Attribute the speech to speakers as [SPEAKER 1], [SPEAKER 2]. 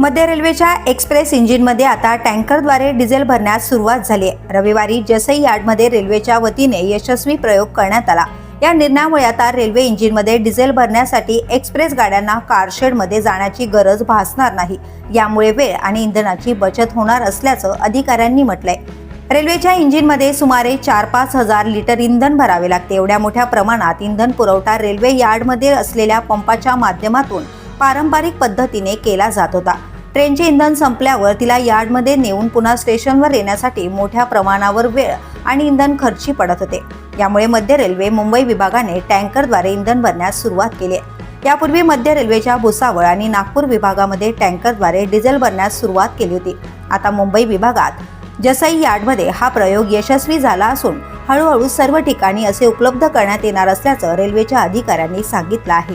[SPEAKER 1] मध्य रेल्वेच्या एक्सप्रेस इंजिनमध्ये आता टँकरद्वारे डिझेल भरण्यास सुरुवात झाली आहे. रविवारी जसई यार्डमध्ये रेल्वेच्या वतीने यशस्वी प्रयोग करण्यात आला. या निर्णयामुळे आता रेल्वे इंजिनमध्ये डिझेल भरण्यासाठी एक्सप्रेस गाड्यांना कारशेडमध्ये जाण्याची गरज भासणार नाही. यामुळे वेळ आणि इंधनाची बचत होणार असल्याचं अधिकाऱ्यांनी म्हटलंय. रेल्वेच्या इंजिनमध्ये सुमारे चार पाच हजार लिटर इंधन भरावे लागते. एवढ्या मोठ्या प्रमाणात इंधन पुरवठा रेल्वे यार्डमध्ये असलेल्या पंपाच्या माध्यमातून पारंपरिक पद्धतीने केला जात होता. ट्रेनचे इंधन संपल्यावर तिला यार्डमध्ये नेऊन पुन्हा स्टेशनवर येण्यासाठी मोठ्या प्रमाणावर वेळ आणि इंधन खर्ची पडत होते. यामुळे मध्य रेल्वे मुंबई विभागाने टँकरद्वारे इंधन भरण्यास सुरुवात केली आहे. यापूर्वी मध्य रेल्वेच्या भुसावळ आणि नागपूर विभागामध्ये टँकरद्वारे डिझेल भरण्यास सुरुवात केली होती. आता मुंबई विभागात जसई यार्डमध्ये हा प्रयोग यशस्वी झाला असून हळूहळू सर्व ठिकाणी असे उपलब्ध करण्यात येणार असल्याचं रेल्वेच्या अधिकाऱ्यांनी सांगितलं आहे.